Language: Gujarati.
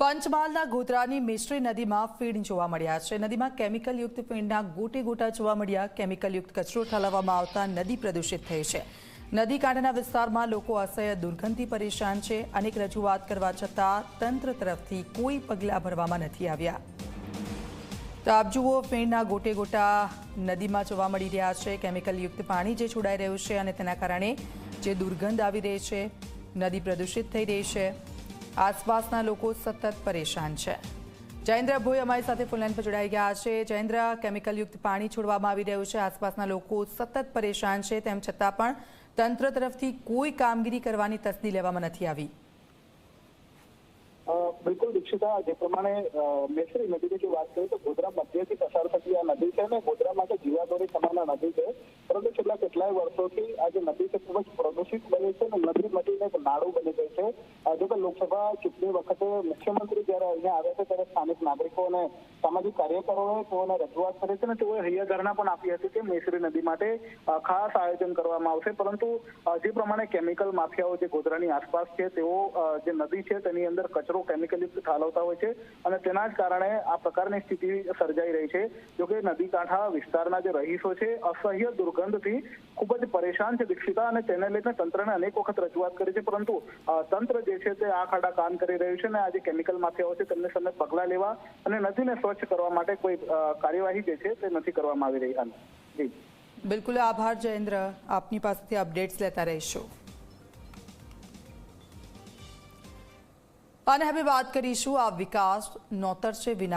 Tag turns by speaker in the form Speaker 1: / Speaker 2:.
Speaker 1: પંચમહાલના ગોધરાની મિશ્રી નદીમાં ફીણ જોવા મળ્યા છે. નદીમાં કેમિકલયુક્ત ફીણના ગોટે ગોટા જોવા મળ્યા. કેમિકલયુક્ત કચરો ઠાલવવામાં આવતા નદી પ્રદૂષિત થઈ છે. નદી કાંઠાના વિસ્તારમાં લોકો અસહ્ય દુર્ગંધથી પરેશાન છે. અનેક રજૂઆત કરવા છતાં તંત્ર તરફથી કોઈ પગલાં ભરવામાં નથી આવ્યા. તો આપ જુઓ, ફીણના ગોટે ગોટા નદીમાં જોવા મળી રહ્યા છે. કેમિકલયુક્ત પાણી જે છોડાઈ રહ્યું છે અને તેના કારણે જે દુર્ગંધ આવી રહી છે, નદી પ્રદૂષિત થઈ રહી છે. આસપાસના લોકો સતત પરેશાન છે. જયેન્દ્ર ભોઈ અમારી સાથે ફોનલાઈન પર જોડાઈ ગયા છે. જયેન્દ્ર કેમિકલયુક્ત પાણી છોડવામાં આવી રહ્યું છે. આસપાસના લોકો સતત પરેશાન છે. તેમ છતાં પણ તંત્ર તરફથી કોઈ કામગીરી કરવાની તસ્દી લેવામાં નથી આવી.
Speaker 2: બિલકુલ દીક્ષિતા જે પ્રમાણે મેસરી નદીની વાત કરીએ તો ગોધરા મધ્યથી પસાર થતી આ નદી છે અને ગોધરા માટે જીવાદોરી સમાન નદી છે. પરંતુ છેલ્લા કેટલાય વર્ષોથી આ જે નદી છે ખૂબ જ પ્રદૂષિત બની છે અને નદી મટીને એક નાળું બની ગઈ છે. જો કે લોકસભા ચૂંટણી વખતે મુખ્યમંત્રી જ્યારે અહીંયા આવ્યા છે ત્યારે સ્થાનિક નાગરિકો અને સામાજિક કાર્યકરોએ તેઓને રજૂઆત કરી છે અને તેઓએ હૈયાધારણા પણ આપી હતી કે મેસરી નદી માટે ખાસ આયોજન કરવામાં આવશે. પરંતુ જે પ્રમાણે કેમિકલ માફિયાઓ જે ગોધરાની આસપાસ છે તેઓ જે નદી છે તેની અંદર કચરો કેમિકલયુક્ત ઠાલવતા હોય છે અને તેના જ કારણે આ પ્રકારની સ્થિતિ સર્જાઈ રહી છે. જોકે નદી કાંઠા વિસ્તારના જે રહીશો છે, અસહ્ય દુર્ગંધથી ખૂબ જ પરેશાન છે દીક્ષિતા અને તેને લઈને તંત્રને અનેક વખત રજૂઆત કરી છે. પરંતુ તંત્ર જે છે તે આ ખાડા કામ કરી રહ્યું છે અને આ જે કેમિકલ માફિયાઓ છે તેમને સામે પગલાં લેવા અને નદીને સ્વચ્છ કરવા માટે કોઈ કાર્યવાહી જે છે તે નથી કરવામાં આવી રહી. જી.
Speaker 1: બિલકુલ આભાર જયેન્દ્ર. આપની પાસેથી અપડેટ્સ લેતા રહીશું. અને હવે વાત કરીશું આ વિકાસ નોતર છે વિનાશ